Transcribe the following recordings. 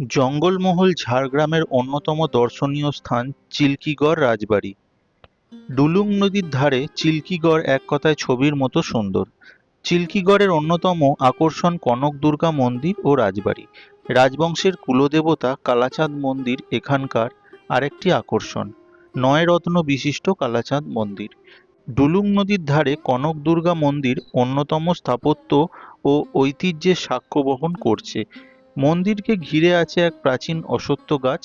জঙ্গলমহল ঝাড়গ্রামের অন্যতম দর্শনীয় স্থান চিল্কিগড় রাজবাড়ি। ডুলুং নদীর ধারে চিল্কিগড় এক কথায় ছবির মতো সুন্দর। চিল্কিগড়ের অন্যতম আকর্ষণ কনক দুর্গা মন্দির ও রাজবাড়ি। রাজবংশের কুলদেবতা কালাচাঁদ মন্দির এখানকার আরেকটি আকর্ষণ নয় রত্ন বিশিষ্ট কালাচাঁদ মন্দির। ডুলুং নদীর ধারে কনক দুর্গা মন্দির অন্যতম স্থাপত্য ও ঐতিহ্যের সাক্ষ্য বহন করছে। মন্দিরকে ঘিরে আছে এক প্রাচীন অশ্বত্থ গাছ।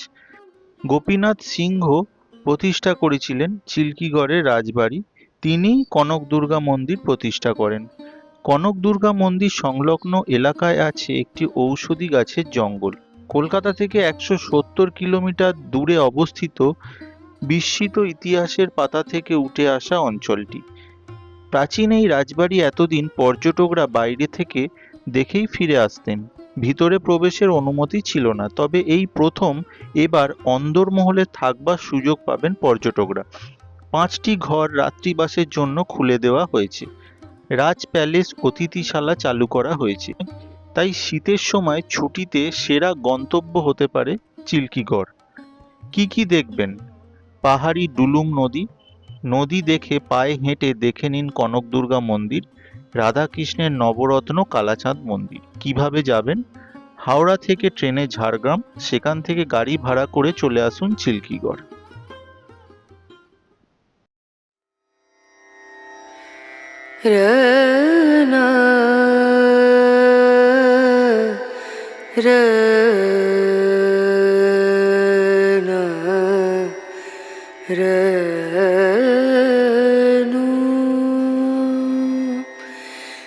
গোপীনাথ সিংহ প্রতিষ্ঠা করেছিলেন চিল্কিগড়ের রাজবাড়ি। তিনি কনক দুর্গা মন্দির প্রতিষ্ঠা করেন। কনক দুর্গা মন্দির সংলগ্ন এলাকায় আছে একটি ঔষধি গাছের জঙ্গল। কলকাতা থেকে একশো সত্তর কিলোমিটার দূরে অবস্থিত বিস্মিত ইতিহাসের পাতা থেকে উঠে আসা অঞ্চলটি। প্রাচীন এই রাজবাড়ি এতদিন পর্যটকরা বাইরে থেকে দেখেই ফিরে আসতেন। ভিতরে প্রবেশের অনুমতি ছিল না, তবে এই প্রথম এবার অন্দরমহলে থাকবার সুযোগ পাবেন পর্যটকরা। পাঁচটি ঘর রাত্রিবাসের জন্য খুলে দেওয়া হয়েছে। রাজ প্যালেস অতিথিশালা চালু করা হয়েছে। তাই শীতের সময় ছুটিতে সেরা গন্তব্য হতে পারে চিল্কিগড়। কি কি দেখবেন? পাহাড়ি ডুলুং নদী। নদী দেখে পায়ে হেঁটে দেখে নিন কনক দুর্গা মন্দির। রাধাকৃষ্ণের নবরত্ন কালাচাঁদ মন্দির। কীভাবে যাবেন? হাওড়া থেকে ট্রেনে ঝাড়গ্রাম, সেখান থেকে গাড়ি ভাড়া করে চলে আসুন চিল্কিগড়। রে রে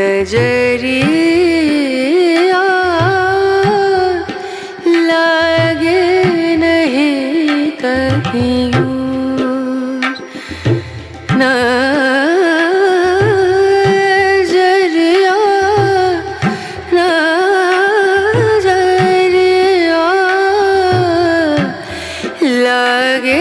नजरिया लागे नहीं कहीं नजरिया नजरिया लागे